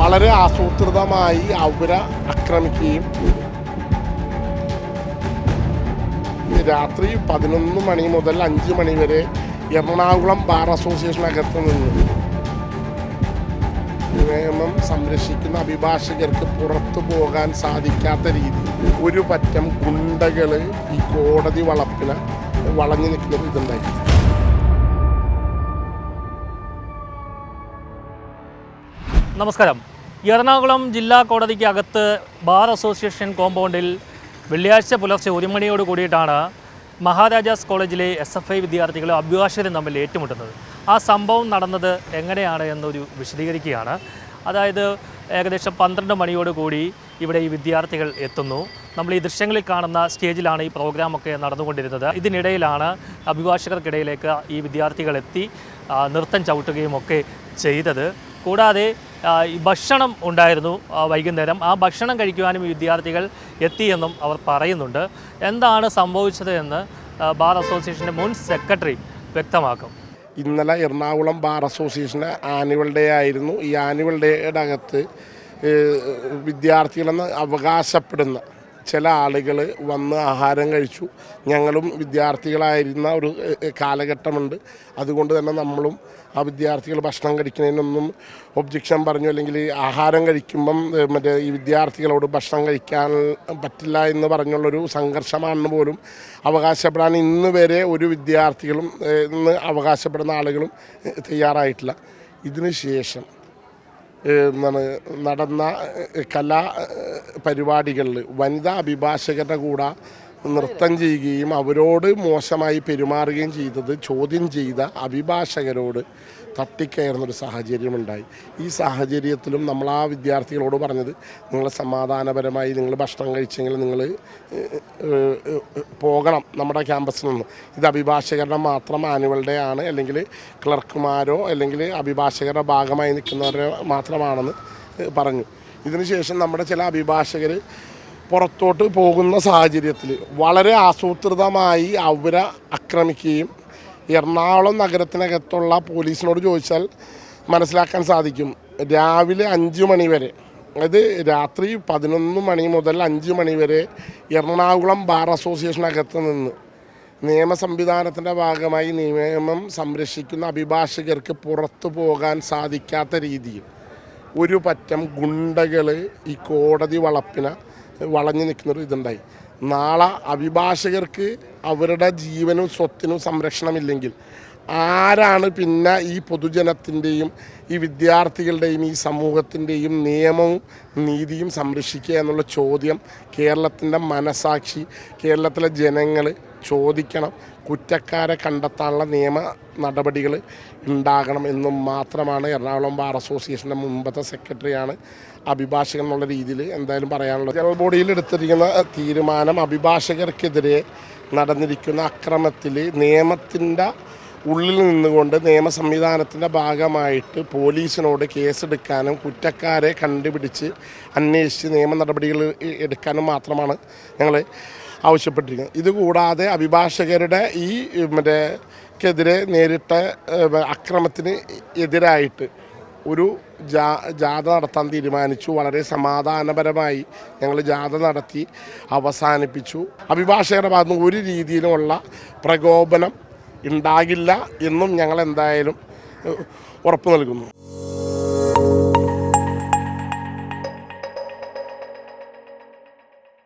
വളരെ ആസൂത്രിതമായി അവരെ ആക്രമിക്കുകയും രാത്രി പതിനൊന്ന് മണി മുതൽ അഞ്ച് മണി വരെ എറണാകുളം ബാർ അസോസിയേഷനകത്ത് നിന്ന് നിയമം സംരക്ഷിക്കുന്ന അഭിഭാഷകർക്ക് പുറത്തു പോകാൻ സാധിക്കാത്ത രീതി. ഒരു പറ്റം ഗുണ്ടകൾ ഈ കോടതി വളപ്പിന് വളഞ്ഞു നിൽക്കുന്നത് ഇതുണ്ടായി. നമസ്കാരം. എറണാകുളം ജില്ലാ കോടതിക്ക് അകത്ത് ബാർ അസോസിയേഷൻ കോമ്പൗണ്ടിൽ വെള്ളിയാഴ്ച പുലർച്ചെ ഒരു മണിയോട് കൂടിയിട്ടാണ് മഹാരാജാസ് കോളേജിലെ എസ് എഫ് ഐ വിദ്യാർത്ഥികളും അഭിഭാഷകരും തമ്മിൽ ഏറ്റുമുട്ടുന്നത്. ആ സംഭവം നടന്നത് എങ്ങനെയാണ് എന്നൊരു വിശദീകരിക്കുകയാണ്. അതായത് ഏകദേശം പന്ത്രണ്ട് മണിയോട് കൂടി ഇവിടെ ഈ വിദ്യാർത്ഥികൾ എത്തുന്നു. നമ്മൾ ഈ ദൃശ്യങ്ങളിൽ കാണുന്ന സ്റ്റേജിലാണ് ഈ പ്രോഗ്രാമൊക്കെ നടന്നുകൊണ്ടിരുന്നത്. ഇതിനിടയിലാണ് അഭിഭാഷകർക്കിടയിലേക്ക് ഈ വിദ്യാർത്ഥികൾ എത്തി നൃത്തം ചവിട്ടുകയും ഒക്കെ ചെയ്തത്. കൂടാതെ ഭക്ഷണം ഉണ്ടായിരുന്നു വൈകുന്നേരം. ആ ഭക്ഷണം കഴിക്കുവാനും വിദ്യാർത്ഥികൾ എത്തിയെന്നും അവർ പറയുന്നുണ്ട്. എന്താണ് സംഭവിച്ചത് എന്ന് ബാർ അസോസിയേഷന്റെ മുൻ സെക്രട്ടറി വ്യക്തമാക്കും. ഇന്നലെ എറണാകുളം ബാർ അസോസിയേഷന്റെ ആനുവൽ ഡേ ആയിരുന്നു. ഈ ആനുവൽ ഡേയുടെ അകത്ത് വിദ്യാർത്ഥികളെന്ന് അവകാശപ്പെടുന്ന ചില ആളുകൾ വന്ന് ആഹാരം കഴിച്ചു. ഞങ്ങളും വിദ്യാർത്ഥികളായിരുന്ന ഒരു കാലഘട്ടമുണ്ട്. അതുകൊണ്ട് തന്നെ നമ്മളും ആ വിദ്യാർത്ഥികൾ ഭക്ഷണം കഴിക്കുന്നതിനൊന്നും ഒബ്ജക്ഷൻ പറഞ്ഞു. അല്ലെങ്കിൽ ആഹാരം കഴിക്കുമ്പം മറ്റേ ഈ വിദ്യാർത്ഥികളോട് ഭക്ഷണം കഴിക്കാൻ പറ്റില്ല എന്ന് പറഞ്ഞുള്ളൊരു സംഘർഷമാണെന്ന് പോലും അവകാശപ്പെടാൻ ഇന്ന് വരെ ഒരു വിദ്യാർത്ഥികളും ഇന്ന് അവകാശപ്പെടുന്ന ആളുകളും തയ്യാറായിട്ടില്ല. ഇതിന് ശേഷം ഏഹ്, എന്താണ് നടന്ന കലാ പരിപാടികളിൽ വനിതാ അഭിഭാഷകരുടെ കൂടെ നൃത്തം ചെയ്യുകയും അവരോട് മോശമായി പെരുമാറുകയും ചെയ്തത് ചോദ്യം ചെയ്ത അഭിഭാഷകരോട് തട്ടിക്കയറുന്നൊരു സാഹചര്യമുണ്ടായി. ഈ സാഹചര്യത്തിലും നമ്മൾ ആ വിദ്യാർത്ഥികളോട് പറഞ്ഞത് നിങ്ങൾ സമാധാനപരമായി നിങ്ങൾ ഭക്ഷണം കഴിച്ചെങ്കിൽ നിങ്ങൾ പോകണം നമ്മുടെ ക്യാമ്പസിൽ നിന്ന്. ഇത് അഭിഭാഷകരുടെ മാത്രം ആനുവൽ ഡേ ആണ്. അല്ലെങ്കിൽ ക്ലർക്കുമാരോ അല്ലെങ്കിൽ അഭിഭാഷകരുടെ ഭാഗമായി നിൽക്കുന്നവരോ മാത്രമാണെന്ന് പറഞ്ഞു. ഇതിനുശേഷം നമ്മുടെ ചില അഭിഭാഷകർ പുറത്തോട്ട് പോകുന്ന സാഹചര്യത്തിൽ വളരെ ആസൂത്രിതമായി അവരെ ആക്രമിക്കുകയും എറണാകുളം നഗരത്തിനകത്തുള്ള പോലീസിനോട് ചോദിച്ചാൽ മനസ്സിലാക്കാൻ സാധിക്കും രാവിലെ അഞ്ച് മണി വരെ അതായത് രാത്രി പതിനൊന്ന് മണി മുതൽ അഞ്ച് മണി വരെ എറണാകുളം ബാർ അസോസിയേഷനകത്ത് നിന്ന് നിയമ സംവിധാനത്തിന്റെ ഭാഗമായി നിയമം സംരക്ഷിക്കുന്ന അഭിഭാഷകർക്ക് പുറത്തു പോകാൻ സാധിക്കാത്ത രീതിയിൽ ഒരു പറ്റം ഗുണ്ടകൾ ഈ കോടതി വളപ്പിന് വളഞ്ഞു നിൽക്കുന്നൊരു ഇതുണ്ടായി. നാളെ അഭിഭാഷകർക്ക് അവരുടെ ജീവനും സ്വത്തിനും സംരക്ഷണമില്ലെങ്കിൽ ആരാണ് പിന്നെ ഈ പൊതുജനത്തിന്റെയും ഈ വിദ്യാർത്ഥികളുടെയും ഈ സമൂഹത്തിന്റെയും നിയമവും നീതിയും സംരക്ഷിക്കുക എന്നുള്ള ചോദ്യം കേരളത്തിന്റെ മനസാക്ഷി കേരളത്തിലെ ജനങ്ങൾ ചോദിക്കണം. കുറ്റക്കാരെ കണ്ടെത്താനുള്ള നിയമ നടപടികൾ ഉണ്ടാകണം എന്നും മാത്രമാണ് എറണാകുളം ബാർ അസോസിയേഷന്റെ മുമ്പത്തെ സെക്രട്ടറിയാണ് അഭിഭാഷകൻ എന്നുള്ള രീതിയിൽ എന്തായാലും പറയാനുള്ളത്. ജനറൽ ബോഡിയിൽ എടുത്തിരിക്കുന്ന തീരുമാനം അഭിഭാഷകർക്കെതിരെ നടന്നിരിക്കുന്ന അക്രമത്തിൽ നിയമത്തിന്റെ ഉള്ളിൽ നിന്നുകൊണ്ട് നിയമ സംവിധാനത്തിന്റെ ഭാഗമായിട്ട് പോലീസിനോട് കേസെടുക്കാനും കുറ്റക്കാരെ കണ്ടുപിടിച്ച് അന്വേഷിച്ച് നിയമ നടപടികൾ എടുക്കാനും മാത്രമാണ് ഞങ്ങൾ ആവശ്യപ്പെട്ടിരിക്കുന്നത് ഇതുകൂടാതെ അഭിഭാഷകരുടെ ഈ മറ്റേ ക്കെതിരെ നേരിട്ട അക്രമത്തിന് എതിരായിട്ട് ഒരു ജാ ജാഥ നടത്താൻ തീരുമാനിച്ചു. വളരെ സമാധാനപരമായി ഞങ്ങൾ ജാഥ നടത്തി അവസാനിപ്പിച്ചു. അഭിഭാഷകരുടെ ഭാഗത്ത് ഒരു രീതിയിലുമുള്ള പ്രകോപനം ഉണ്ടാകില്ല എന്നും ഞങ്ങൾ എന്തായാലും ഉറപ്പ് നൽകുന്നു.